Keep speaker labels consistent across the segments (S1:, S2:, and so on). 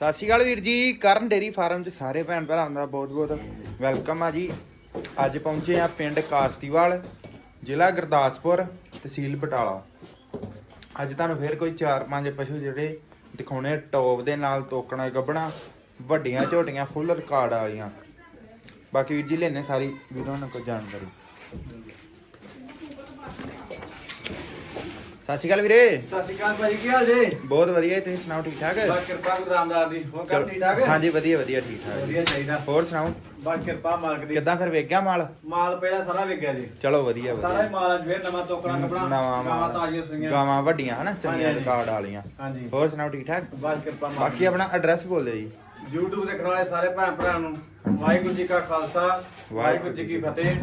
S1: ਸਤਿ ਸ਼੍ਰੀ ਅਕਾਲ ਵੀਰ ਜੀ, ਕਰਨ ਡੇਰੀ ਫਾਰਮ 'ਚ ਸਾਰੇ ਭੈਣ ਭਰਾਵਾਂ ਦਾ ਬਹੁਤ-ਬਹੁਤ ਵੈਲਕਮ ਆ ਜੀ। ਅੱਜ ਪਹੁੰਚੇ ਆ ਪਿੰਡ ਕਾਸਤੀਵਾਲ, ਜ਼ਿਲ੍ਹਾ ਗੁਰਦਾਸਪੁਰ, ਤਹਿਸੀਲ ਬਟਾਲਾ। ਅੱਜ ਤੁਹਾਨੂੰ ਫੇਰ ਕੋਈ 4-5 ਪਸ਼ੂ ਜਿਹੜੇ ਦਿਖਾਉਣੇ ਟੌਪ ਦੇ ਨਾਲ ਤੋਕਣਾ, ਗੱਬਣਾ, ਵੱਡੀਆਂ ਝੋਟੀਆਂ, ਫੁੱਲ ਰਿਕਾਰਡ ਵਾਲੀਆਂ। ਬਾਕੀ ਵੀਰ ਜੀ, ਲੈਣੇ ਸਾਰੀ ਵੀਰਾਂ ਨੂੰ ਕੋਈ ਜਾਣਕਾਰੀ। ਸਤਿ ਸ਼੍ਰੀ ਅਕਾਲ ਵੀਰੇ।
S2: ਸਤਿ ਸ਼੍ਰੀ ਅਕਾਲ ਭਾਜੀ ਕੀ ਹਾਲ ਜੀ?
S1: ਬਹੁਤ ਵਧੀਆ ਜੀ, ਤੁਸੀਂ ਸੁਣਾਓ ਠੀਕ ਠਾਕ?
S2: ਬਸ ਕਿਰਪਾ ਗੁਰੂ ਰਾਮਦਾਸ ਦੀ ਹੋਰ ਕਰ ਠੀਕ ਠਾਕ?
S1: ਹਾਂਜੀ ਵਧੀਆ ਵਧੀਆ ਠੀਕ ਠਾਕ। ਜੀ
S2: ਵਧੀਆ ਚਾਹੀਦਾ।
S1: ਹੋਰ ਸੁਣਾਓ?
S2: ਬਸ ਕਿਰਪਾ ਮਾਲਕ ਦੀ।
S1: ਕਿੱਦਾਂ ਫਿਰ ਵੇਖ ਗਿਆ ਮਾਲ?
S2: ਮਾਲ ਪਹਿਲਾਂ ਸਾਰਾ ਵਿਕ ਗਿਆ ਜੀ।
S1: ਚਲੋ ਵਧੀਆ
S2: ਸਾਰਾ
S1: ਵਧੀਆ
S2: ਹੀ ਮਾਲ ਅੱਜ ਫੇਰ ਨਵਾਂ ਤੋਕੜਾ ਕਪੜਾ
S1: ਨਵਾਂ ਮਾਲ।
S2: ਤਾਜ਼ੀਆਂ ਸੁਈਆਂ।
S1: ਗਾਵਾਂ ਵੱਡੀਆਂ ਹਨਾ ਚੰਗੀਆਂ
S2: ਹਾਂਜੀ।
S1: ਰਿਕਾਰਡ ਵਾਲੀਆਂ।
S2: ਹਾਂਜੀ।
S1: ਹੋਰ ਸੁਣਾਓ ਠੀਕ ਠਾਕ?
S2: ਬਸ ਕਿਰਪਾ ਮਾਲਕ
S1: ਬਾਕੀ ਆਪਣਾ ਐਡਰੈਸ ਬੋਲ ਦਿਓ ਜੀ।
S2: YouTube ਦੇਖਣ ਵਾਲੇ ਸਾਰੇ ਭੈਣ ਭਰਾ ਨੂੰ ਵਾਹਿਗੁਰੂ ਜੀ ਕਾ ਖਾਲਸਾ ਵਾਹਿਗੁਰੂ ਜੀ ਕੀ ਫਤਿਹ।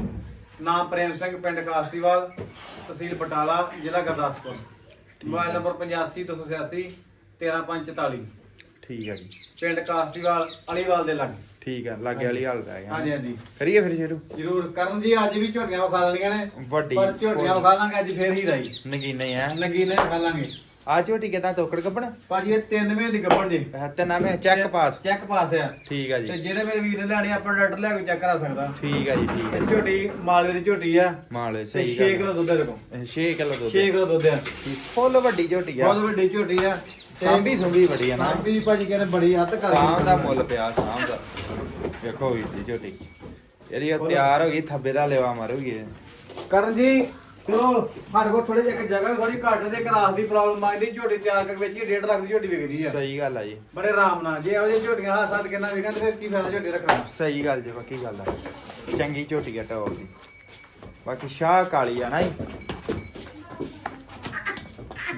S2: ਨਾਮ ਪ੍ਰੇਮ ਸਿੰਘ ਪਿੰਡ ਕਾਸਤੀਵਾਲ ਤਹਿਸੀਲ ਬਟਾਲਾ ਜ਼ਿਲ੍ਹਾ ਗੁਰਦਾਸਪੁਰ। ਮੋਬਾਈਲ ਨੰਬਰ 8528 13544
S1: ਠੀਕ ਹੈ ਜੀ।
S2: ਪਿੰਡ ਕਾਸਤੀਵਾਲ ਅਲੀਵਾਲ ਦੇ ਲਾਗੇ।
S1: ਠੀਕ ਹੈ ਲਾਗੇ ਵਾਲੀ ਹਾਲ ਗਿਆ
S2: ਹਾਂਜੀ ਹਾਂਜੀ।
S1: ਕਰੀਏ ਫਿਰ ਸ਼ੁਰੂ?
S2: ਜ਼ਰੂਰ। ਕਰਨ ਜੀ ਅੱਜ ਵੀ ਝੋਟੀਆਂ ਵਿਖਾ ਲੈਣੀਆਂ ਨੇ
S1: ਵੱਡੀ।
S2: ਪਰ ਝੋਟੀਆਂ ਵਿਖਾ ਲਾਂਗੇ ਅੱਜ ਫੇਰ ਹੀ ਰਾਈ।
S1: ਨਗੀਨੇ ਆ।
S2: ਨਗੀਨੇ ਵਿਖਾ ਲਾਂਗੇ।
S1: ਆ ਝੋਟੀ ਕਿਦਾਂ ਤੋਕੜ ਕੱਪਣ
S2: ਭਾਜੀ ਇਹ ਤਿੰਨ ਮਹੀਨੇ ਦੀ ਗੱਭਣ ਜੀ।
S1: ਤੇ ਨਾਮੇ ਚੈੱਕ ਪਾਸ
S2: ਚੈੱਕ ਪਾਸ ਆ।
S1: ਠੀਕ
S2: ਤੇ
S1: ਜੀ।
S2: ਜਿਹੜੇ ਮੇਰੇ ਵੀਰ ਨੇ ਲੈਣੀ ਆਪਣਾ ਡਾਕਟਰ ਲੈ ਕੇ ਚੈੱਕ ਕਰਾ ਸਕਦਾ।
S1: ਠੀਕ ਹੈ ਜੀ ਠੀਕ
S2: ਇਹ ਝੋਟੀ ਮਾਲਵੇ ਦੀ ਝੋਟੀ ਆ।
S1: ਮਾਲ
S2: ਤੇ
S1: ਸਹੀ
S2: 6
S1: ਗੱਲ
S2: ਕਿਲੋ ਦੁੱਧ ਦੇ ਕੋਲ
S1: 6 ਕਿਲੋ ਦੁੱਧ
S2: 6 ਕਿਲੋ ਦੁੱਧ ਆ।
S1: ਫੁੱਲ ਵੱਡੀ ਝੋਟੀ ਆ।
S2: ਬਹੁਤ ਵੱਡੀ ਝੋਟੀ ਆ।
S1: ਸਾਂਭੀ ਸੁੰਭੀ ਬੜੀ ਆ ਨਾ।
S2: ਸਾਂਭੀ ਭਾਜੀ ਕਹਿੰਦੇ ਬੜੀ ਹੱਥ ਕਰ
S1: ਸਾਂਭ ਦਾ ਮੁੱਲ ਪਿਆ ਸਾਂਭ ਦਾ। ਵੇਖੋ ਜੀ ਝੋਟੀ। ਉਹ ਤਿਆਰ ਹੋ ਗਈ ਥੱਬੇ ਦਾ ਲੈਵਾ ਮਾਰੂਗੀ।
S2: ਕਰਨ ਜੀ ਸਾਡੇ ਕੋਲ ਥੋੜੇ ਜਿਹੇ ਜਗ੍ਹਾ ਥੋੜੀ ਘੱਟ ਦੇ ਕਰਾਸ ਦੀ ਪ੍ਰੋਬਲਮ ਆਉਂਦੀ ਝੋਟੀ ਤਿਆਰ ਕਰਕੇ ਵੇਚੀ 1.5 ਲੱਖ ਦੀ ਝੋਟੀ ਵਿਕਦੀ ਆ।
S1: ਸਹੀ ਗੱਲ ਆ ਜੀ।
S2: ਬੜੇ ਆਰਾਮ ਨਾਲ ਜੇ ਇਹੋ ਜਿਹੀ ਝੋਟੀਆਂ ਹੱਥ ਹੱਥ ਕਿੰਨਾ ਵਿਕਣ ਤੇ ਫਿਰ ਕੀ ਫਾਇਦਾ ਝੋਟੀ ਰੱਖਣਾ
S1: ਸਹੀ ਗੱਲ ਜੀ ਪੱਕੀ ਗੱਲ ਆ। ਚੰਗੀ ਝੋਟੀ ਆ ਟੌਪ ਦੀ। ਬਾਕੀ ਸ਼ਾਹ ਕਾਲੀ ਆ ਨਾ ਜੀ।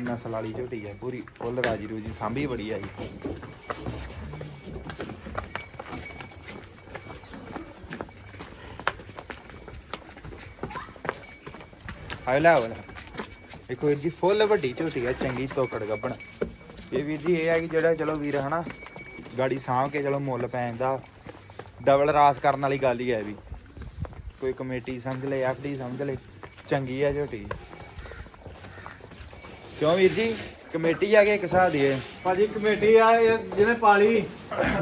S1: ਨਸਲ ਵਾਲੀ ਝੋਟੀ ਆ ਪੂਰੀ ਫੁੱਲ ਰਾਜੀ ਰੂਜੀ ਸਾਂਭੀ ਬੜੀ ਆ ਜੀ। ਆਇ ਲੈ ਇੱਕ ਵੀਰ ਜੀ, ਫੁੱਲ ਵੱਡੀ ਝੋਟੀ ਆ, ਚੰਗੀ ਤੋਕੜ ਗੱਬਣ। ਇਹ ਵੀਰ ਜੀ, ਇਹ ਆ ਕਿ ਜਿਹੜਾ, ਚਲੋ ਵੀਰ ਹਨਾ, ਗਾੜੀ ਸਾਂਭ ਕੇ ਚਲੋ ਮੁੱਲ ਪੈ ਜਾਂਦਾ। ਡਬਲ ਰਾਸ ਕਰਨ ਵਾਲੀ ਗੱਲ ਹੀ ਹੈ ਵੀ। ਕੋਈ ਕਮੇਟੀ ਸਮਝ ਲੈ ਐਫਡੀ ਸਮਝ ਲੈ, ਚੰਗੀ ਆ ਝੋਟੀ। ਕਿਉਂ ਵੀਰ ਜੀ? ਕਮੇਟੀ ਆ ਕੇ ਇੱਕ ਹਿਸਾਬ ਦੀ ਹੈ
S2: ਭਾਜੀ ਕਮੇਟੀ ਆ ਇਹ ਜਿਹਨੇ ਪਾਲੀ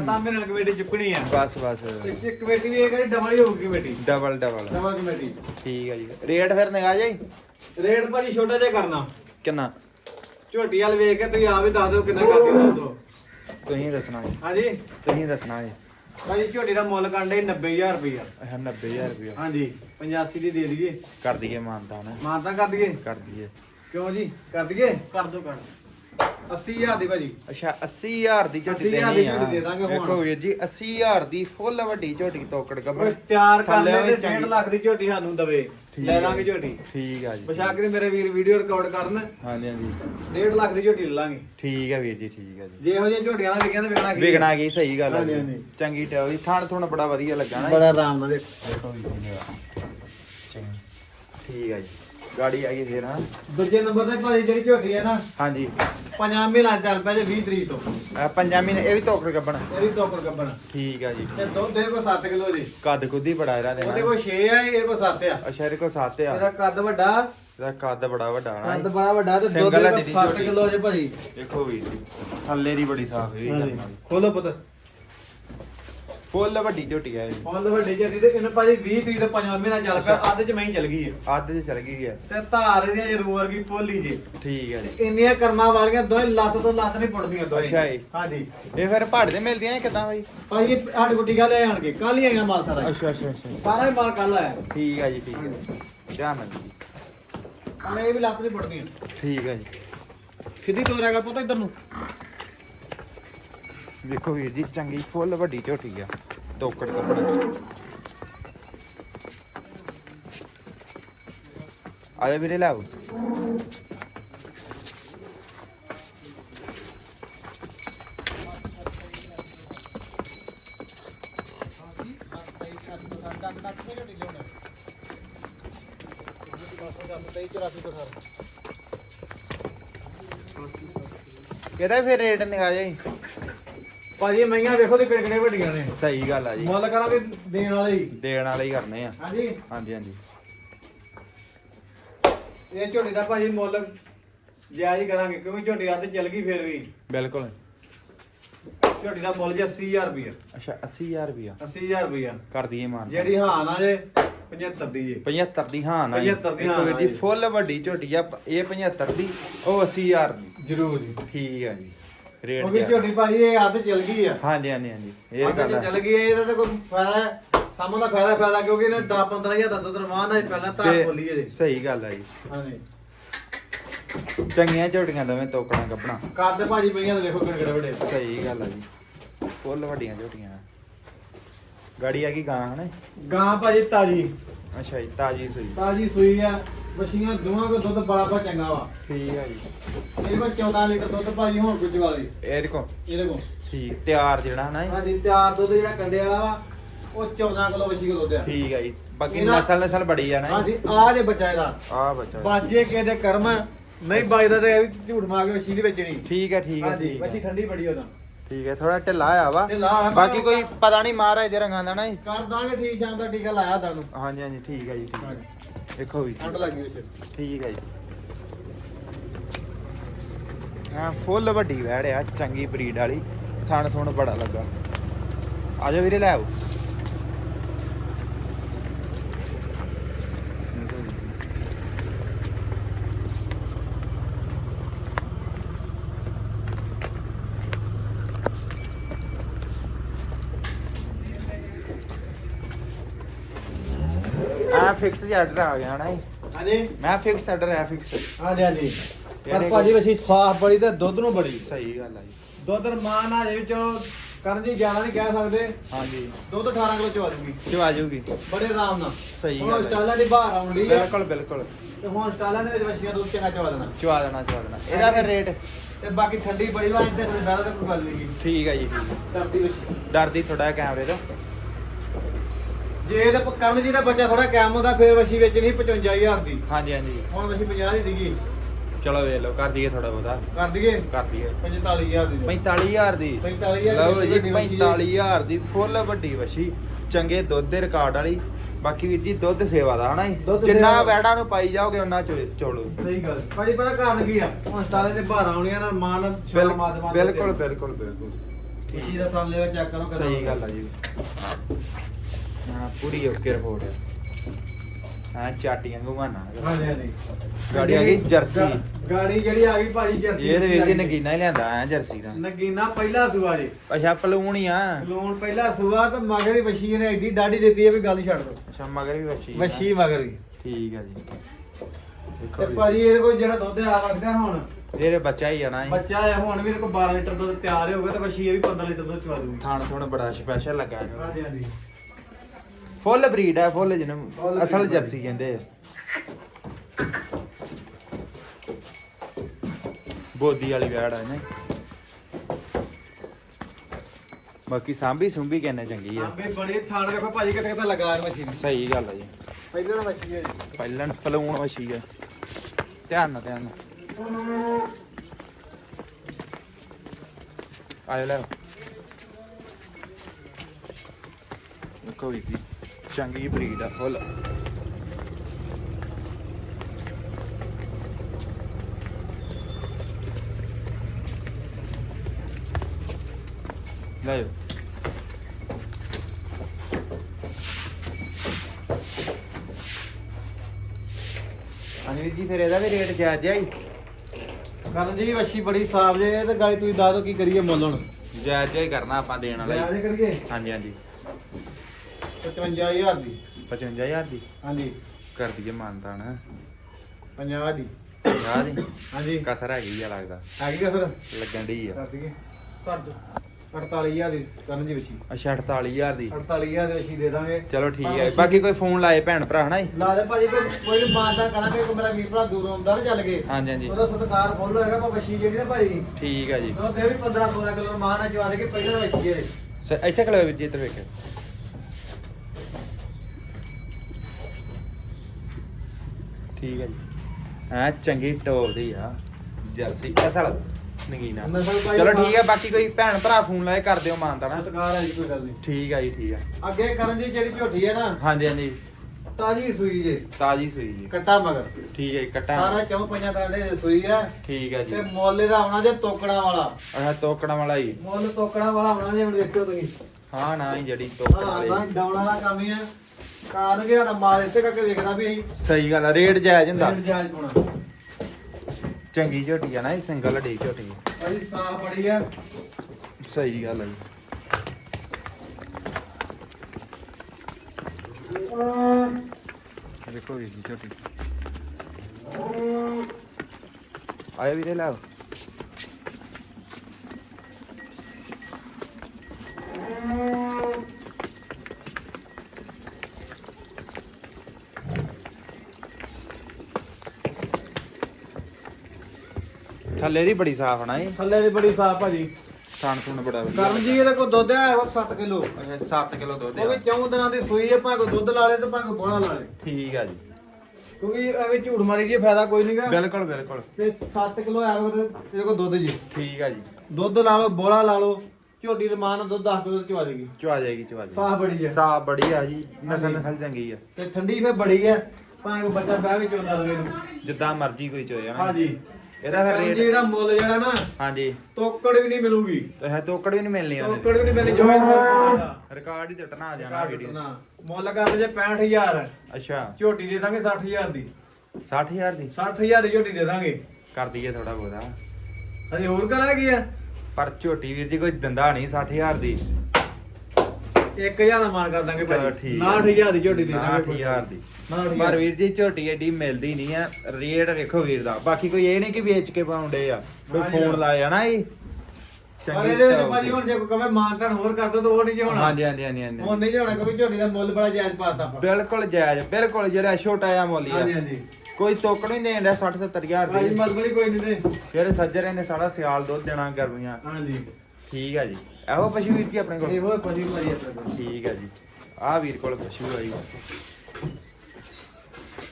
S2: ਤਾਂ ਮੇਰੇ ਨਾਲ ਕਮੇਟੀ ਚੁੱਕਣੀ ਆ।
S1: ਬਸ ਬਸ।
S2: ਤੇ ਜੇ ਕਮੇਟੀ ਵੀ ਇਹ ਕਹਿੰਦੀ ਡਬਲ ਹੀ ਹੋਊਗੀ committee.
S1: Double double
S2: double committee.
S1: ਠੀਕ ਆ ਜੀ। ਰੇਟ ਫਿਰ ਨਿਗਾਹ ਜਾਈ
S2: ਰੇਟ ਭਾਜੀ ਛੋਟਾ ਜਿਹਾ ਕਰਨਾ।
S1: ਕਿੰਨਾ?
S2: ਝੋਟੀ ਵਾਲ ਵੇਖ ਕੇ ਤੁਸੀਂ ਆਪ ਹੀ ਦੱਸ ਦਿਓ ਕਿੰਨਾ ਕਰਦੇ ਦੱਸ ਦਿਓ।
S1: ਤੁਸੀਂ ਦੱਸਣਾ ਜੀ।
S2: ਹਾਂਜੀ।
S1: ਤੁਸੀਂ ਦੱਸਣਾ ਜੀ।
S2: ਭਾਜੀ ਝੋਟੀ ਦਾ ਮੁੱਲ ਕੰਡੇ 90000 ਰੁਪਇਆ
S1: ਅੱਛਾ 90000 ਰੁਪਏ
S2: ਹਾਂਜੀ 85 ਦੀ ਦੇ ਦਈਏ।
S1: ਕਰ ਦਈਏ ਮਾਨਤਾ ਨਾ
S2: ਮਾਨਤਾ ਕਰ ਦਈਏ।
S1: ਕਰ ਦਈਏ।
S2: ਕਿਉਂ ਜੀ? ਕਰ ਦਈਏ। ਕਰ ਦੋ ਕਰ 80000 ਦੀ ਭਾਜੀ।
S1: ਅੱਛਾ 80000 ਦੀ ਝੋਟੀ
S2: 80,000
S1: ਦੇਣੀ
S2: ਦੀ
S1: ਆ।
S2: ਝੋਟੀ ਦੇ ਦਾਂਗੇ ਹੁਣ।
S1: ਵੇਖੋ ਵੀਰ ਜੀ 80000 ਦੀ ਫੁੱਲ ਵੱਡੀ ਝੋਟੀ ਤੋਕੜ
S2: ਓਏ
S1: ਗੱਬਣ
S2: ਤਿਆਰ ਕਰ
S1: ਥੱਲੇ
S2: ਲੈ
S1: ਵੀ
S2: ਤੇ
S1: ਚੰਗੀ।
S2: 1.5 ਲੱਖ ਦੀ ਝੋਟੀ ਸਾਨੂੰ ਦਵੇ।
S1: ਠੀਕ
S2: ਲੈ
S1: ਹੈ।
S2: ਲਾਂਗੇ ਝੋਟੀ।
S1: ਠੀਕ ਆ ਜੀ
S2: ਬਸ਼ੱਕ ਦੇ ਮੇਰੇ ਵੀਰ ਵੀਡੀਓ ਰਿਕਾਰਡ ਕਰਨ।
S1: ਹਾਂਜੀ ਹਾਂਜੀ।
S2: 1.5 ਲੱਖ ਦੀ ਝੋਟੀ ਲੈ ਲਾਂਗੇ।
S1: ਠੀਕ ਹੈ ਵੀਰ ਜੀ ਠੀਕ ਹੈ ਜੀ।
S2: ਜੇ ਇਹੋ ਜਿਹੀਆਂ ਝੋਟੀਆਂ ਨਾਲ ਵਿਕਿਆ ਤਾਂ ਵਿਕਣਾ ਕੀ
S1: ਵਿਗਣਾ ਗਈ ਸਹੀ ਗੱਲ ਹੈ
S2: ਹਾਂਜੀ,
S1: ਜੀ।
S2: ਹਾਂਜੀ।
S1: ਚੰਗੀ ਟੌਲੀ ਥਣ ਥੁਣ ਬੜਾ ਵਧੀਆ ਲੱਗਾ ਨਾ ਜੀ।
S2: ਬੜਾ ਆਰਾਮ ਨਾਲ ਵੇਖ।
S1: ਦੇਖੋ ਵੀਰ ਜੀ ਮੇਰਾ। ਠੀਕ ਹੈ ਜੀ। ਗਾੜੀ ਆ ਗਈ ਫੇਰ ਹਾਂ।
S2: ਦੂਜੇ ਨੰਬਰ ਤੇ ਭਾਜੀ ਜਿਹੜੀ ਝੋਟੀ ਹੈ ਨਾ।
S1: ਹਾਂਜੀ।
S2: ਪੰਜਾਂ ਮਹੀਨਾ ਚੱਲ ਪਿਆ ਜੇ 20 ਤਰੀਕ ਤੋਂ।
S1: ਇਹ ਪੰਜਾਂ ਮਹੀਨੇ ਇਹ ਵੀ ਤੋਕੜ ਗੱਬਣ।
S2: ਇਹ ਵੀ ਤੋਕਰ ਗੱਬਣ।
S1: ਠੀਕ ਆ ਜੀ।
S2: ਤੇ ਦੁੱਧ ਦੇ ਕੋ 7 ਕਿਲੋ ਜੀ।
S1: ਕੱਦ ਕੁੱਦੀ ਬੜਾ ਇਹਦਾ
S2: ਉਹਦੇ
S1: ਨਾਲ
S2: ਕੋਲ 6 ਆ ਇਹਦੇ ਕੋਲ 7 ਆ।
S1: ਇਹਦੇ ਕੋਲ ਸੱਤ ਆ।
S2: ਇਹਦਾ ਕੱਦ ਵੱਡਾ।
S1: ਇਹਦਾ ਕੱਦ ਬੜਾ ਵੱਡਾ ਨਾ।
S2: ਕੱਦ। ਬੜਾ ਵੱਡਾ ਤੇ ਦੁੱਧ
S1: Single
S2: ਕੋਲ 7
S1: ਝੋਟੀ।
S2: ਕਿਲੋ ਜੇ ਭਾਜੀ।
S1: ਦੇਖੋ ਜੀ ਥੱਲੇ ਦੀ ਬੜੀ ਸਾਫ਼ ਹੈ
S2: ਖੋਲੋ ਪੁੱਤ।
S1: ਫੁੱਲ ਵੱਡੀ ਝੋਟੀ ਆ ਇਹ।
S2: ਫੁੱਲ ਵੱਡੀ ਝੋਟੀ ਤੇ ਇਹਨੂੰ ਭਾਜੀ 20 ਤਰੀਕ ਤੋਂ ਪੰਜਵਾਂ ਮਹੀਨਾ ਚੱਲ ਪਿਆ ਅੱਧ ਚ ਮੈਂ ਹੀ ਚਲ ਗਈ ਹੈ
S1: ਅੱਧ ਚ ਚਲ ਗਈ ਹੈ
S2: ਤੇ ਧਾਰ ਇਹਦੀਆਂ ਜਰੂ ਵਰਗੀ ਪੋਲੀ ਜੀ।
S1: ਠੀਕ ਹੈ ਜੀ।
S2: ਇੰਨੀਆਂ ਕਰਮਾਂ ਵਾਲੀਆਂ ਦੋਵੇਂ ਲੱਤ ਤੋਂ ਲੱਤ ਨਹੀਂ ਪੁੱਟਦੀਆਂ ਦੋਵੇਂ
S1: ਅੱਛਾ ਜੀ।
S2: ਹਾਂਜੀ।
S1: ਇਹ ਫਿਰ ਪਹਾੜ ਦੇ ਮਿਲਦੀਆਂ ਇਹ ਕਿਦਾਂ ਬਾਈ?
S2: ਭਾਜੀ ਸਾਡੇ ਗੁੱਟੀ ਗੱਲ ਲੈ ਆਣਗੇ। ਕੱਲ ਹੀ ਆਈਆਂ ਮਾਲ ਸਾਰਾ।
S1: ਅੱਛਾ ਅੱਛਾ ਅੱਛਾ।
S2: ਸਾਰਾ ਹੀ ਮਾਲ ਕੱਲ ਆਇਆ।
S1: ਠੀਕ ਹੈ ਜੀ ਠੀਕ ਹੈ ਧਿਆਨ ਨਾਲ। ਜੀ
S2: ਪਰ ਇਹ ਵੀ ਲੱਤ ਨਹੀਂ ਪੁੱਟਦੀਆਂ।
S1: ਠੀਕ ਹੈ ਜੀ।
S2: ਸਿੱਧੀ ਤੋਰਿਆ ਕਰ ਪੁੱਤ ਇੱਧਰ ਨੂੰ।
S1: ਵੇਖੋ ਵੀਰ ਜੀ ਚੰਗੀ ਫੁੱਲ ਵੱਡੀ ਝੋਟੀ ਆ। ਤੋਕੜ ਕੱਪੜੇ। ਆਇਆ ਵੀਰੇ ਲਾਓ ਕਿਹਦਾ ਫਿਰ ਰੇਟ ਨਿਕਾ ਜਾਈ?
S2: ਭਾਜੀ ਮਈਆਂ ਵੇਖੋ ਤੇ ਕਿਹੜੇ ਵੱਡੀਆਂ ਨੇ।
S1: ਸਹੀ ਗੱਲ ਆ ਜੀ।
S2: ਮੁੱਲ ਕਰਾਂ ਵੀ ਦੇਣ ਵਾਲੇ ਹੀ।
S1: ਦੇਣ ਵਾਲੇ ਹੀ ਕਰਨੇ ਆ।
S2: ਹਾਂਜੀ।
S1: ਹਾਂਜੀ ਹਾਂਜੀ।
S2: ਇਹ ਝੋਟੀ ਦਾ ਭਾਜੀ ਮੁੱਲ ਜਾਇਜ਼ ਕਰਾਂਗੇ ਕਿਉਂਕਿ ਝੋਟੀ ਅੱਧ ਚੱਲ ਗਈ ਫੇਰ ਵੀ।
S1: ਬਿਲਕੁਲ।
S2: ਝੋਟੀ ਦਾ ਮੁੱਲ ਜੀ 80000 ਰੁਪਇਆ
S1: ਅੱਛਾ 80000 ਰੁਪਿਆ
S2: 80000 ਰੁਪਇਆ
S1: ਕਰ ਦਈਏ ਮਾਨ
S2: ਜਿਹੜੀ ਹਾਂ ਨਾ ਜੇ 75 ਦੀ ਜੇ।
S1: 75 ਦੀ ਹਾਂ ਨਾ
S2: 75 ਦੀ ਹਾਂ
S1: ਜੀ। ਫੁੱਲ ਵੱਡੀ ਝੋਟੀ ਆ ਇਹ 75 ਦੀ ਉਹ 80000 ਦੀ।
S2: ਜ਼ਰੂਰ ਜੀ।
S1: ਠੀਕ ਆ ਜੀ। ਰੇਟ
S2: ਕਿਉਂਕਿ
S1: ਕਿਆ?
S2: ਝੋਟੀ ਇਹ ਅੱਧ ਚੱਲ ਗਈ ਆ।
S1: ਹਾਂਜੀ ਹਾਂਜੀ ਹਾਂਜੀ। ਇਹ
S2: ਅੱਧ
S1: ਗੱਲ
S2: ਚ
S1: ਆ।
S2: ਚੱਲ ਗਈ ਹੈ, ਇਹਦਾ ਤਾਂ ਕੋਈ ਫਾਇਦਾ ਹੈ। ਦਾ ਫਾਇਦਾ ਫਾਇਦਾ ਕਿਉਂਕਿ ਇਹਨੇ 10 15000 ਦਾ ਦੁੱਧ ਰਵਾਨ ਹੈ ਪਹਿਲਾਂ ਤਾਂ
S1: ਤੇ
S2: ਖੋਲੀ ਇਹਦੇ।
S1: ਸਹੀ ਗੱਲ ਆ ਜੀ।
S2: ਹਾਂਜੀ।
S1: ਚੰਗੀਆਂ ਝੋਟੀਆਂ ਦਵੇਂ ਤੋਕਣਾ ਕੱਪਣਾ
S2: ਕਰਦੇ ਭਾਜੀ ਪਈਆਂ ਤਾਂ ਦੇਖੋ ਕਿਹੜੇ ਵੱਡੇ।
S1: ਸਹੀ ਗੱਲ ਆ ਜੀ। ਫੁੱਲ ਵੱਡੀਆਂ ਝੋਟੀਆਂ। ਗਾੜੀ ਆ ਗਈ ਗਾਂ ਹਨਾ?
S2: ਗਾਂ ਭਾਜੀ ਤਾਜੀ।
S1: ਅੱਛਾ ਜੀ ਤਾਜੀ ਸੂਈ।
S2: ਤਾਜੀ ਸੂਈ ਆ। ਵਸ਼ੀਆਂ ਦੋਵਾਂ ਕੋ ਦੁੱਧ ਬੜਾ ਬੜਾ ਚੰਗਾ ਵਾ।
S1: ਠੀਕ ਆ ਜੀ।
S2: ਇਹਦੇ ਕੋਲ 14 ਲੀਟਰ ਦੁੱਧ ਭਾਜੀ ਹੁਣ ਕੁਝ ਵਾਲੀ।
S1: ਇਹ ਦੇਖੋ।
S2: ਇਹਦੇ ਕੋਲ।
S1: ਠੀਕ ਤਿਆਰ ਜਿਹੜਾ ਜੀ।
S2: ਹਾਂਜੀ ਤਿਆਰ ਦੁੱਧ ਜਿਹੜਾ ਕੰਡੇ ਵਾਲਾ ਵਾ ਉਹ 14 ਕਿਲੋ ਵਸ਼ੀ ਕੋ ਦੁੱਧ ਆ।
S1: ਠੀਕ ਆ ਜੀ। ਬਾਕੀ
S2: ਇਹਦਾ-
S1: ਨਸਲ ਨਸਲ ਬੜੀ ਆ ਨਾ
S2: ਹਾਂਜੀ ਆ ਜੇ ਬੱਚਾ ਇਹਦਾ।
S1: ਆ ਬੱਚਾ।
S2: ਬਾਜੇ ਕਿਸੇ ਦੇ ਕਰਮ ਨਹੀਂ ਬਾਜਦਾ ਤੇ ਇਹ ਵੀ ਝੂਠ ਮਾਰ ਕੇ ਦੀ ਵੇਚਣੀ।
S1: ਠੀਕ ਹੈ ਠੀਕ ਹੈ
S2: ਹਾਂਜੀ
S1: ਠੀਕ
S2: ਵਸ਼ੀ
S1: ਹੈ
S2: ਠੰਡੀ ਬੜੀ ਉਹਦਾ।
S1: ਠੀਕ ਹੈ ਥੋੜਾ ਢਿੱਲਾ ਆ ਵਾ।
S2: ਢਿੱਲਾ ਆ,
S1: ਬਾਕੀ ਕੋਈ ਪਤਾ ਨਹੀਂ ਮਹਾਰਾਜ ਦੇ ਰੰਗਾਂ ਦਾ ਨਾ ਜੀ
S2: ਕਰ ਦਾਂਗੇ ਠੀਕ ਸ਼ਾਮ ਦਾ ਟੀਕਾ ਲਾਇਆ ਤੁਹਾਨੂੰ।
S1: ਹਾਂਜੀ ਹਾਂਜੀ ਠੀਕ ਹੈ ਜੀ ਠੀਕ ਹੈ ਦੇਖੋ ਵੀ।
S2: ਠੰਡ ਲੱਗੀ ਉਸ
S1: ਠੀਕ ਹੈ ਜੀ। ਹਾਂ ਫੁੱਲ ਵੱਡੀ ਵੈੜ ਆ ਚੰਗੀ ਬਰੀਡ ਵਾਲੀ। ਥਣ ਥੁਣ ਬੜਾ ਲੱਗਾ। ਆ ਜਾ ਵੀਰੇ ਲੈ ਆਓ। ਆ ਫਿਕਸ ਆਰਡਰ ਆ ਗਿਆ ਨਾ ਜੀ?
S2: ਹਾਂਜੀ।
S1: ਮੈਂ ਫਿਕਸ ਆਰਡਰ ਹੈ ਫਿਕਸ
S2: ਹਾਂਜੀ ਹਾਂਜੀ ਪਰ ਭਾਜੀ ਵਸ਼ੀ ਸਾਫ਼ ਬੜੀ ਤੇ ਦੁੱਧ ਨੂੰ ਬੜੀ।
S1: ਸਹੀ ਗੱਲ ਆ ਜੀ।
S2: ਦੁੱਧ ਰਮਾਨ ਆ ਜੇ ਵੀ ਚਲੋ ਕਰਨ ਜੀ ਜ਼ਿਆਦਾ ਨਹੀਂ ਕਹਿ ਸਕਦੇ।
S1: ਹਾਂਜੀ।
S2: ਦੁੱਧ 18 ਕਿਲੋ ਜੂਗੀ।
S1: ਕਿਉਂ ਆ ਜਾਊਗੀ
S2: ਬੜੇ ਆਰਾਮ ਨਾਲ।
S1: ਸਹੀ
S2: ਹੁਣ
S1: ਗੱਲ ਹੈ।
S2: ਸਟਾਲਾਂ ਦੀ ਬਾਹਰ ਆਉਂਦੀ
S1: ਬਿਲਕੁਲ ਬਿਲਕੁਲ।
S2: ਤੇ ਹੁਣ ਸਟਾਲਾਂ ਦੇ ਵਿੱਚ ਵਸ਼ੀਆਂ ਦੁੱਧ ਚੰਗਾ ਚਵਾ ਦੇਣਾ?
S1: ਚਵਾ ਦੇਣਾ ਚਵਾ ਦੇਣਾ। ਇਹਦਾ ਫਿਰ ਰੇਟ
S2: ਤੇ ਬਾਕੀ ਠੰਡੀ ਬੜੀ ਵਾਂ ਕੋਈ ਫਾਇਦਾ ਤਾਂ ਕੋਈ ਗੱਲ ਨਹੀਂ
S1: ਠੀਕ ਹੈ ਜੀ
S2: ਵਿੱਚ।
S1: ਡਰਦੀ ਥੋੜਾ ਕੈਮਰੇ ਤੋਂ।
S2: ਜੇ ਇਹਦੇ ਪ- ਕਰਨ ਜੀ ਦਾ ਬੱਚਾ ਥੋੜਾ ਕੈਮ ਹੁੰਦਾ ਫਿਰ ਵਸ਼ੀ ਵਿੱਚ ਨਹੀਂ 55000 ਦੀ।
S1: ਹਾਂਜੀ ਹਾਂਜੀ।
S2: ਹੁਣ ਵਸ਼ੀ 50 ਦੀ ਸੀਗੀ।
S1: ਚਲੋ ਵੇਖ ਲਓ ਕਰ ਦਈਏ ਥੋੜਾ ਬਹੁਤਾ।
S2: ਕਰ ਦਈਏ?
S1: ਕਰ ਦਈਏ।
S2: 45000 ਦੀ।
S1: 45000 ਦੀ।
S2: 45000
S1: ਲਓ ਜੀ
S2: ਵੱਡੀ ਵਸ਼ੀ ਹੈ।
S1: 45000 ਦੀ ਫੁੱਲ ਵੱਡੀ ਵਛੀ। ਚੰਗੇ ਦੁੱਧ ਦੇ ਰਿਕਾਰਡ ਵਾਲੀ। ਬਾਕੀ ਵੀਰ ਜੀ ਦੁੱਧ ਸੇਵਾ ਦਾ ਹਨਾ ਜੀ? ਜਿੰਨਾ
S2: ਸੇਵਾ।
S1: ਵੈੜਾਂ ਨੂੰ ਪਾਈ ਜਾਓਗੇ ਉਹਨਾਂ ਚ ਚੋਲੋ।
S2: ਸਹੀ ਗੱਲ। ਭਾਜੀ ਪਤਾ ਕਾਰਨ ਕੀ ਆ? ਹੁਣ ਸਟਾਲੇ ਦੇ ਬਾਹਰ ਆਉਣੀਆਂ ਨਾ ਮਾਨ
S1: ਬਿਲ- ਬਿਲਕੁਲ ਬਿਲਕੁਲ ਬਿਲਕੁਲ।
S2: ਕੀ ਦਾ ਫਰਮ ਲੈਵਾ ਚੈੱਕ ਕਰੋ ਕਦੋਂ
S1: ਸਹੀ ਗੱਲ ਆ ਜੀ। ਹਾਂ ਪੂਰੀ ਓਕੇ ਰਿਪੋਰਟ ਹੈ ਹਾਂ ਚਾਟੀਆਂ ਘੁਮਾਣਾ
S2: ਹਾਂਜੀ ਹਾਂਜੀ।
S1: ਗਾੜੀ ਆ ਗਈ ਜਰਸੀ।
S2: ਗਾੜੀ ਜਿਹੜੀ ਆ ਗਈ ਭਾਜੀ ਜਰਸੀ
S1: ਇਹ
S2: ਆ ਗਈ।
S1: ਨਗੀਨਾ ਹੀ ਲਿਆਂਦਾ ਆ ਜਰਸੀ ਦਾ।
S2: ਨਗੀਨਾ ਪਹਿਲਾ ਸੂਆ ਜੀ।
S1: ਅੱਛਾ ਪਲੂਣ ਹੀ ਆ।
S2: ਲੋਨ ਪਹਿਲਾ ਸੂਆ ਤੇ ਮਗਰ ਹੀ ਵਸ਼ੀ ਨੇ ਐਡੀ ਡਾਢੀ ਦਿੱਤੀ ਹੈ ਵੀ ਗੱਲ ਹੀ ਛੱਡ ਦੋ।
S1: ਅੱਛਾ ਮਗਰ ਵੀ ਆ।
S2: ਵਸ਼ੀ ਮਗਰ ਹੀ
S1: ਠੀਕ ਆ ਜੀ।
S2: ਤੇ
S1: ਵੀ।
S2: ਭਾਜੀ ਇਹਦੇ ਕੋਲ ਜਿਹੜਾ ਦੁੱਧ ਆ ਵਗਦਾ ਹੁਣ।
S1: ਇਹਦੇ ਬੱਚਾ ਹੀ ਆ ਨਾ ਇਹ।
S2: ਬੱਚਾ ਹੈ ਹੁਣ ਵੀ ਇਹਦੇ ਕੋਲ 12 ਲੀਟਰ ਦੁੱਧ ਤਿਆਰ ਹੋਊਗਾ ਤੇ ਵਸ਼ੀ ਇਹ ਵੀ 15 ਲੀਟਰ ਦੁੱਧ ਚਵਾ ਦੂਗੀ
S1: ਥਾਣ ਥੁਣ ਬੜਾ ਸਪੈਸ਼ਲ ਲੱਗਾ
S2: ਹਾਂਜੀ ਹਾਂਜੀ।
S1: ਫੁੱਲ ਬਰੀਡ ਹੈ ਫੁੱਲ ਜਿਹਨੂੰ ਅਸਲ। ਜਰਸੀ ਕਹਿੰਦੇ ਆ। ਬੋਦੀ ਵਾਲੀ ਵੈੜ ਆ ਨੇ। ਬਾਕੀ ਸਾਂਭੀ ਸੁੰਭੀ ਕਿੰਨੇ ਚੰਗੀ ਆ।
S2: ਆਂਬੇ ਬੜੇ ਥਾਣ ਵੇਖੋ ਭਾਜੀ ਕਿਤੇ ਕਿਤੇ ਲਗਾ ਰ ਮਸ਼ੀਨ
S1: ਸਹੀ ਗੱਲ ਆ ਜੀ।
S2: ਪਹਿਲਾਂ ਵਸ਼ੀ ਹੈ ਜੀ।
S1: ਪਹਿਲਣ ਪਲੂਣ ਵਛੀ ਆ। ਧਿਆਨ ਨਾਲ ਧਿਆਨ ਨਾਲ। ਆਇਓ ਲੈ ਦੇਖੋ ਵੀ ਚੰਗੀ ਬਰੀਡ ਆ ਫੁੱਲ। ਲੈ। ਹਾਂਜੀ ਜੀ ਫਿਰ ਇਹਦਾ ਵੀ ਰੇਟ ਜਾਇਜ਼ ਜਾਈ
S2: ਕਰਨ ਜੀ ਵਸ਼ੀ ਬੜੀ ਸਾਫ਼ ਜੇ ਤੇ ਗਾਲੀ ਤੁਸੀਂ ਦੱਸ ਦਿਓ ਕੀ ਕਰੀਏ ਮੁੱਲ ਹੁਣ।
S1: ਜਾਇਜ਼ ਜਾਈ ਕਰਨਾ ਆਪਾਂ ਦੇਣ ਵਾਲਾ ਹੀ।
S2: ਦੇ ਕਰੀਏ?
S1: ਹਾਂਜੀ ਹਾਂਜੀ।
S2: 55000 ਦੀ।
S1: 55000 ਦੀ?
S2: ਹਾਂਜੀ।
S1: ਕਰ ਦਈਏ ਮਾਨਤਾਨ।
S2: 50 ਦੀ।
S1: 50 ਦੀ?
S2: ਹਾਂਜੀ।
S1: ਕਸਰ ਹੈਗੀ ਆ ਲੱਗਦਾ।
S2: ਹੈਗੀ ਆ ਸਰ
S1: ਲੱਗਣ ਦੀ ਆ।
S2: ਕਰ ਦਈਏ। ਕਰ ਦੋ। 48000 ਦੀ ਕਰਨ ਜੀ ਵਸ਼ੀ
S1: ਅੱਛਾ 48000 ਦੀ।
S2: 48000 ਦੀ ਵਸ਼ੀ ਦੇ ਦਾਂਗੇ।
S1: ਚਲੋ ਠੀਕ ਹੈ ਬਾਕੀ ਕੋਈ ਫੋਨ ਲਾਏ ਭੈਣ ਭਰਾ ਹਨਾ ਜੀ?
S2: ਲਾ ਦੇ ਭਾਜੀ ਕੋਈ ਕੋਈ ਨੀ ਮਾਨਤਾ ਕਰਾਂਗੇ ਕੋਈ ਮੇਰਾ ਵੀਰ ਭਰਾ ਦੂਰੋਂ ਆਉਂਦਾ ਨਾ ਚੱਲ ਕੇ
S1: ਹਾਂਜੀ ਹਾਂਜੀ।
S2: ਉਹਦਾ ਸਤਿਕਾਰ ਫੁੱਲ ਹੋਏਗਾ ਪਰ ਵਸ਼ੀ ਜਿਹੜੀ ਨਾ ਭਾਈ
S1: ਠੀਕ ਹੈ ਜੀ।
S2: ਉਹ ਤੇ ਵੀ 15 16 ਕਿਲੋ ਮਾਨ ਆ ਜਵਾ ਦੇ ਕੇ ਪਹਿਲਾਂ ਹੈ
S1: ਸ- ਇੱਥੇ ਖਲੋ ਵੀਰ ਜੀ ਇੱਧਰ ਵੇਖੋ। ਠੀਕ ਹੈ ਜੀ। ਐ ਚੰਗੀ ਟੋਪ ਦੀ ਆ। ਜਰਸੀ ਅਸਲ ਨਗੀਨਾ।
S2: ਨਸਲ ਭਾਈ
S1: ਚਲੋ ਠੀਕ ਹੈ ਬਾਕੀ ਕੋਈ ਭੈਣ ਭਰਾ ਫੋਨ ਲਾਏ ਕਰ ਦਿਓ ਮਾਨਤਾ ਨਾ
S2: ਸਤਿਕਾਰ ਹੈ ਜੀ ਕੋਈ ਗੱਲ ਨਹੀਂ।
S1: ਠੀਕ ਹੈ ਜੀ ਠੀਕ ਹੈ
S2: ਅੱਗੇ ਕਰਨ ਦੀ ਜਿਹੜੀ ਝੋਟੀ ਹੈ ਨਾ
S1: ਹਾਂਜੀ ਹਾਂਜੀ।
S2: ਤਾਜੀ ਸੂਈ ਜੇ।
S1: ਤਾਜੀ ਸੂਈ ਜੀ।
S2: ਕੱਟਾ ਮਗਰ।
S1: ਠੀਕ ਹੈ ਜੀ, ਕੱਟਾ
S2: ਸਾਰਾ ਚੌਂ ਪੰਜਾਂ ਤਰ੍ਹਾਂ ਦੇ ਸੂਈ ਆ।
S1: ਠੀਕ ਹੈ ਜੀ।
S2: ਤੇ ਮੁੱਲ ਇਹਦਾ ਆਉਣਾ ਜੇ ਤੋਕੜਾ ਵਾਲਾ।
S1: ਅੱਛਾ ਤੋਕੜਾ ਵਾਲਾ ਹੀ
S2: ਮੁੱਲ ਤੋਕੜਾ ਵਾਲਾ ਆਉਣਾ ਜੇ ਹੁਣ ਵੇਖਿਓ ਤੁਸੀਂ।
S1: ਹਾਂ ਨਾ ਹੀ ਜਿਹੜੀ ਤੋਕੜਾ
S2: ਹਾਂ ਨਾ
S1: ਵਾਲੀ
S2: ਡਾਉਣ ਵਾਲਾ ਕੰਮ ਹੀ ਆ। ਕਾਰ ਗਿਆ ਸਾਡਾ ਮਾਲ ਇਸੇ ਕਰਕੇ ਵੇਖਦਾ ਵੀ ਅਸੀਂ
S1: ਸਹੀ ਗੱਲ ਆ ਰੇਟ ਜਾਇਜ਼ ਹੁੰਦਾ।
S2: ਰੇਟ ਜਾਇਜ਼ ਪਾਉਣਾ
S1: ਚੰਗੀ ਝੋਟੀ ਆ ਨਾ ਇਹ ਸਿੰਗਲ ਡੀ ਝੋਟੀ।
S2: ਭਾਜੀ ਸਾਫ਼ ਬੜੀ ਆ।
S1: ਸਹੀ ਗੱਲ ਆ ਜੀ। ਦੇਖੋ ਵੀ ਜੀ ਝੋਟੀ। ਆਇਆ ਵੀ ਦੇ ਲਾ ਥੱਲੇ ਦੀ ਬੜੀ ਸਾਫ਼ ਨਾ ਇਹ
S2: ਥੱਲੇ ਦੀ ਬੜੀ ਸਾਫ਼ ਭਾਜੀ
S1: ਥਣ ਥੁਣ ਬੜਾ ਵਧੀਆ
S2: ਕਰਨ ਜੀ ਇਹਦੇ ਕੋਲ ਦੁੱਧ ਹੈ 7 ਕਿਲੋ?
S1: ਅੱਛਾ 7 ਕਿਲੋ ਦੁੱਧ
S2: ਉਹ ਵੀ
S1: ਆ
S2: ਚੌਂ ਦਿਨਾਂ ਦੀ ਸੂਈ ਹੈ ਭਾਵੇਂ ਕੋਈ ਦੁੱਧ ਲਾ ਲੇ ਤੇ ਭਾਵੇਂ ਕੋਈ ਬੋਲਾ ਲਾ ਲੇ।
S1: ਠੀਕ ਆ ਜੀ।
S2: ਕਿਉਂਕਿ ਐਵੇਂ ਝੂਠ ਮਾਰੀ ਜੀ ਫਾਇਦਾ ਕੋਈ ਨਹੀਂਗਾ
S1: ਬਿਲਕੁਲ ਬਿਲਕੁਲ।
S2: ਤੇ 7 ਕਿਲੋ ਐਵੇਂ ਤੇ ਇਹਦੇ ਕੋਲ ਦੁੱਧ ਜੀ।
S1: ਠੀਕ ਆ ਜੀ।
S2: ਦੁੱਧ ਲਾ ਲਓ ਬੋਲਾ ਲਾ ਲਓ। ਝੋਟੀ ਰਮਾਨ ਦੁੱਧ 10 ਕਿਲੋ ਚਵਾ ਦੇਗੀ।
S1: ਚਵਾ ਜਾਏਗੀ ਚਵਾ ਜਾਏਗੀ।
S2: ਸਾਫ਼ ਬੜੀ ਹੈ
S1: ਸਾਫ਼ ਬੜੀ ਆ ਜੀ ਨਸਲ। ਨਸਲ ਚੰਗੀ ਆ।
S2: ਤੇ ਠੰਡੀ ਫੇ ਬੜੀ ਹੈ ਭਾਵੇਂ ਕੋਈ ਬੱਚਾ ਬਹਿ ਕੇ ਚੋਂਦਾ ਰਵੇ ਇਹਨੂੰ
S1: ਜਿੱਦਾਂ ਮਰਜ਼ੀ ਕੋਈ ਚੋਏ ਨਾ
S2: ਹਾਂਜੀ।
S1: ਇਹਦਾ ਫਿਰ ਰੇਟ
S2: ਜਿਹੜਾ ਮੁੱਲ ਜਿਹੜਾ ਨਾ
S1: ਹਾਂਜੀ।
S2: ਤੋਕੜ ਵੀ ਨਹੀਂ ਮਿਲੂਗੀ।
S1: ਤੇ ਹੈ ਤੋਕੜ ਵੀ ਨਹੀਂ ਮਿਲਣੀ ਉਹਨੇ
S2: ਤੋਕੜ ਵੀ ਨਹੀਂ ਮਿਲਣੀ ਜੋ
S1: ਰਿਕਾਰਡ ਹੀ ਟੱਟਣਾ ਆ ਜਾਣਾ ਵੀਡੀਓ
S2: ਨਾ ਮੁੱਲ ਕਰਦੇ ਜੇ 65000
S1: ਅੱਛਾ।
S2: ਝੋਟੀ ਦੇ ਦਾਂਗੇ 60000 ਦੀ।
S1: 60000 ਦੀ?
S2: 60000 ਦੀ ਝੋਟੀ ਦੇ ਦਾਂਗੇ।
S1: ਕਰ ਦਈਏ ਥੋੜਾ ਬਹੁਤਾ।
S2: ਹਜੇ ਹੋਰ ਕਰਾਂਗੇ ਆ
S1: ਪਰ ਝੋਟੀ ਵੀਰ ਜੀ ਕੋਈ ਦੰਦਾ ਨਹੀਂ 60000 ਦੀ।
S2: 1000 ਦਾ ਮਾਨ ਕਰ ਦਾਂਗੇ
S1: ਚਲੋ
S2: ਭਾਈ
S1: ਠੀਕ ਆ।
S2: 69000 ਦੀ ਝੋਟੀ ਦੇ ਦਾਂਗੇ
S1: 60000 ਦੀ।
S2: 9,000
S1: ਪਰ ਵੀਰ ਜੀ ਝੋਟੀ ਐਡੀ ਮਿਲਦੀ ਨਹੀਂ ਆ। ਰੇਟ ਵੇਖੋ ਵੀਰ ਦਾ। ਬਾਕੀ ਕੋਈ ਇਹ ਨਹੀਂ ਕਿ ਵੇਚ ਕੇ ਪਾਉਂਦੇ ਆ। ਕੋਈ
S2: ਹਾਂਜੀ।
S1: ਫੋਨ ਲਾਇਆ ਨਾ ਇਹ
S2: ਪਰ ਇਹਦੇ ਵਿੱਚ
S1: top
S2: ਭਾਜੀ
S1: ਦੀ।
S2: ਹੁਣ ਜੇ ਕੋਈ ਕਵੇ ਮਾਨਤਾਨ ਹੋਰ ਕਰ ਦੋ ਤਾਂ ਉਹ ਨਹੀਂ ਜੇ ਹੋਣਾ।
S1: ਹਾਂਜੀ ਹਾਂਜੀ ਹਾਂਜੀ ਹਾਂਜੀ।
S2: ਉਹ ਨਹੀਂ ਜੇ ਹੋਣਾ ਕਿਉਂਕਿ ਝੋਟੀ ਦਾ ਮੁੱਲ ਬੜਾ ਜਾਇਜ਼ ਪਾਤਾ ਆਪਾਂ।
S1: ਬਿਲਕੁਲ ਜਾਇਜ਼ ਬਿਲਕੁਲ ਜਿਹੜਾ ਛੋਟਾ ਜਿਹਾ ਮੁੱਲ ਹੀ
S2: ਹਾਂਜੀ
S1: ਆ।
S2: ਹਾਂਜੀ
S1: ਕੋਈ ਦੇਣ 60 70000
S2: ਭਾਜੀ
S1: ਦੀ।
S2: ਮਤਲਬ ਕੋਈ ਨਹੀਂ ਤੇ।
S1: ਜਿਹੜੇ ਸੱਜਰੇ ਨੇ ਸਾਰਾ ਸਿਆਲ ਦੁੱਧ ਦੇਣਾ ਗਰਮੀਆਂ।
S2: ਹਾਂਜੀ।
S1: ਠੀਕ ਆ ਜੀ। ਇਹੋ ਪਸ਼ੂ ਵੀਰ ਜੀ ਆਪਣੇ ਕੋਲ?
S2: ਇਹ ਹੋਏ ਭਾਜੀ ਆਪਣੇ ਕੋਲ।
S1: ਠੀਕ ਆ ਜੀ। ਆਹ ਵੀਰ ਕੋਲ ਪਸ਼ੂ ਆ ਜੀ।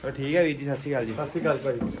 S1: ਉਹ ਠੀਕ ਆ ਵੀਰ ਜੀ ਸਤਿ ਸ਼੍ਰੀ ਅਕਾਲ ਜੀ।
S2: ਸਤਿ ਸ਼੍ਰੀ ਅਕਾਲ ਭਾਜੀ।